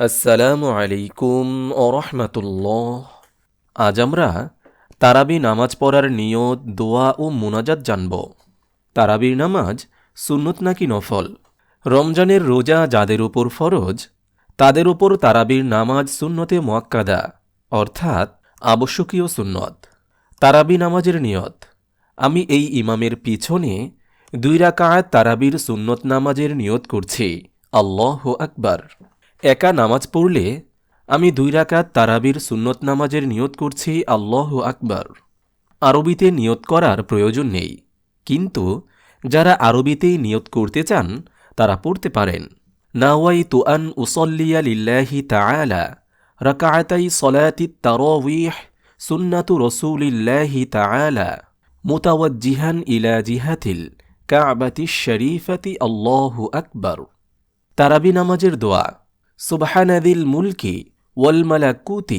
আসসালামু আলাইকুম ও রহমতুল্লাহ। আজ আমরা তারাবি নামাজ পড়ার নিয়ত, দোয়া ও মুনাজাত জানব। তারাবির নামাজ সুন্নত নাকি নফল? রমজানের রোজা যাদের ওপর ফরজ, তাদের ওপর তারাবির নামাজ সুন্নতে মোয়াক্কাদা, অর্থাৎ আবশ্যকীয় সুন্নত। তারাবি নামাজের নিয়ত, আমি এই ইমামের পিছনে দুই রাকায়াত তারাবির সুন্নত নামাজের নিয়ত করছি। আল্লাহ আকবার। একা নামাজ পড়লে আমি দুই রাকাত তারাবির সুন্নত নামাজের নিয়ত করছি আল্লাহ আকবার। আরবিতে নিয়ত করার প্রয়োজন নেই। কিন্তু যারা আরবিতেই নিয়ত করতে চান, তারা পড়তে পারেন। নাওয়াই তুআন উসল্লিয়া লিল্লাহি তাআলা, রাকাআতাই সলাতি তারাওয়িহ সুন্নাতু রসুলিল্লাহি তাআলা, মুতাওয়াজ্জিহান ইলা জিহাতিল কাবাতি শরীফাতি আল্লাহু আকবার। তারাবি নামাজের দোয়া سبحان ذي الملك والملكوت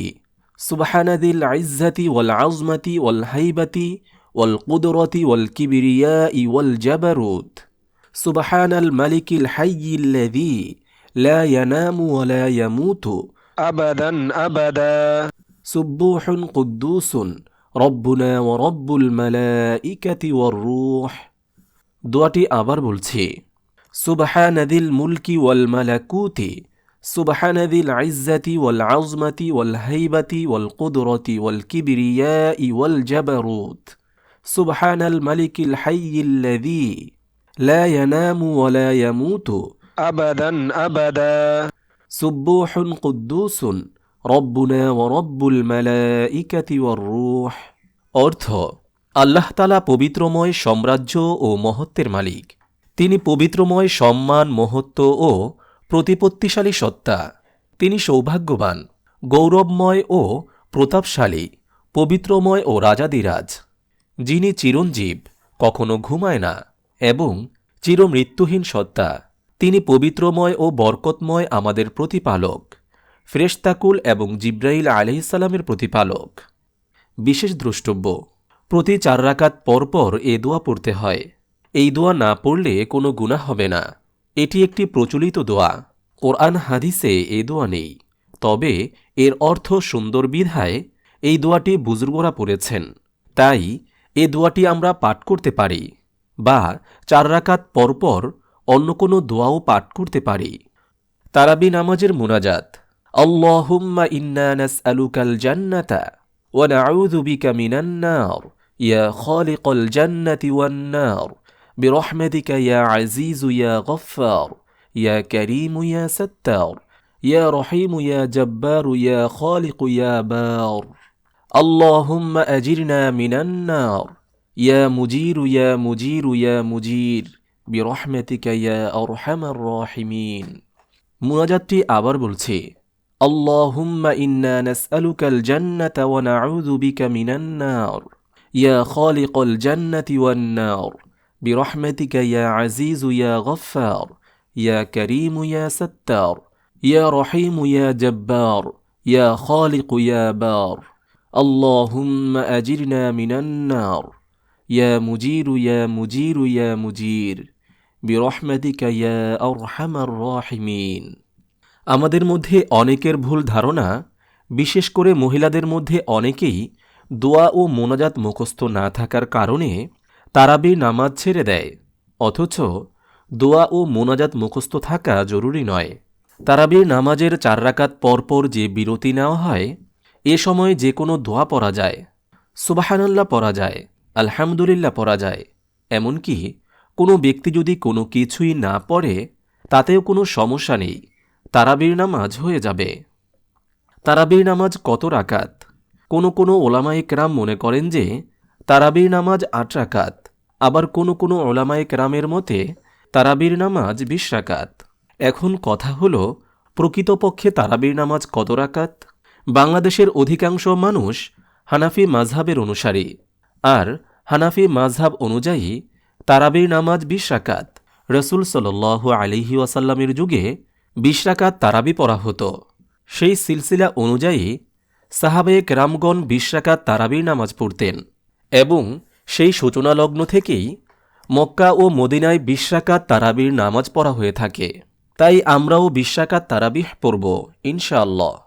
سبحان ذي العزة والعظمة والهيبة والقدرة والكبرياء والجبروت سبحان الملك الحي الذي لا ينام ولا يموت. أبدا أبدا. سبوح قدوس ربنا ورب الملائكة والروح. دعتي أبر بلتي سبحان ذي الملك والملكوت সুবহানাদিল আইজ্জাতি ওয়াল আজমাতি ওয়াল হাইবাতি ওয়াল কুদরতি ওয়াল কিবরিয়াই ওয়াল জাবারুত। সুবহানাল মালিকিল হাইয়িল্লাযী লা ইয়ানামু ওয়া লা ইয়ামুতু আবাদান আবাদা। সুব্বুহুন কুদ্দুসুন রব্বুনা ওয়া রব্বুল মালাইকাতি ওয়ার রূহ। অর্থ আল্লাহ তালা পবিত্রময় সাম্রাজ্য ও মহত্বের মালিক। তিনি পবিত্রময় সম্মান মহত্ব ও প্রতিপত্তিশালী সত্তা। তিনি সৌভাগ্যবান, গৌরবময় ও প্রতাপশালী, পবিত্রময় ও রাজাদিরাজ। যিনি চিরঞ্জীব, কখনো ঘুমায় না এবং চিরমৃত্যুহীন সত্তা। তিনি পবিত্রময় ও বরকতময় আমাদের প্রতিপালক, ফ্রেশতাকুল এবং জিব্রাইল আলহিসাল্লামের প্রতিপালক। বিশেষ দ্রষ্টব্য, প্রতি চার রাকাত পরপর এ দোয়া পড়তে হয়। এই দোয়া না পড়লে কোনো গুণা হবে না। এটি একটি প্রচলিত দোয়া। কোরআন হাদিসে এ দোয়া নেই। তবে এর অর্থ সুন্দর বিধায় এই দোয়াটি বুজুর্গরা পড়েছেন। তাই এ দোয়াটি আমরা পাঠ করতে পারি বা চার রাকাত পরপর অন্য কোনো দোয়াও পাঠ করতে পারি। তারাবি নামাজের মুনাজাত। আল্লাহুম্মা ইন্না নাসআলুকাল জান্নাতা ওয়া নাউযু বিকা মিনান নার। ইয়া খালিকাল জান্নাতি ওয়ান নার। برحمتك يا عزيز يا غفار يا كريم يا ستار يا رحيم يا جبار يا خالق يا بار اللهم أجرنا من النار يا مجير يا مجير يا مجير برحمتك يا أرحم الراحمين মুনাজাতটি আবার বলছি اللهم إنا نسألك الجنة ونعوذ بك من النار يا خالق الجنة والنار برحمتك يا عزيز يا غفار يا كريم يا ستار يا رحيم يا جبار يا خالق يا بار اللهم أجرنا من النار يا مجير يا مجير يا مجير برحمتك يا أرحم الراحمين আমাদের মধ্যে অনেকের ভুল ধারণা বিশেষ করে মহিলাদের মধ্যে অনেকেই দোয়া ও মোনাজাত মুখস্থ না থাকার কারণে তারাবি নামাজ ছেড়ে দেয়, অথচ দোয়া ও মোনাজাত মুখস্থ থাকা জরুরি নয়। তারাবির নামাজের চার রাকাত পরপর যে বিরতি নেওয়া হয়, এ সময় যে কোনো দোয়া পড়া যায়। সুবাহানাল্লাহ পড়া যায়, আলহামদুলিল্লাহ পড়া যায়। এমনকি কোনো ব্যক্তি যদি কোনো কিছুই না পড়ে, তাতেও কোনো সমস্যা নেই, তারাবির নামাজ হয়ে যাবে। তারাবির নামাজ কত রাকাত? কোনো কোনো ওলামায়ে কেরাম মনে করেন যে তারাবির নামাজ আট রাকাত। আবার কোনো কোনো ওলামায়ে কেরামের মতে, তারাবির নামাজ বিশ রাকাত। এখন কথা হল, প্রকৃতপক্ষে তারাবির নামাজ কত রাকাত? বাংলাদেশের অধিকাংশ মানুষ হানাফি মাঝহাবের অনুসারী। আর হানাফি মাঝহাব অনুযায়ী, তারাবির নামাজ বিশ রাকাত। রসুল সাল আলিহি ওয়াসাল্লামের যুগে বিশ রাকাত তারাবি পড়া হতো। সেই সিলসিলা অনুযায়ী সাহাবায়ে কেরামগণ বিশ রাকাত তারাবির নামাজ পড়তেন। এবং সেই সূচনালগ্ন থেকেই মক্কা ও মদিনায় বিশ্বাকাত তারাবির নামাজ পড়া হয়ে থাকে। তাই আমরাও বিশ্বাকাত তারাবিহ পড়ব, ইনশাআল্লাহ।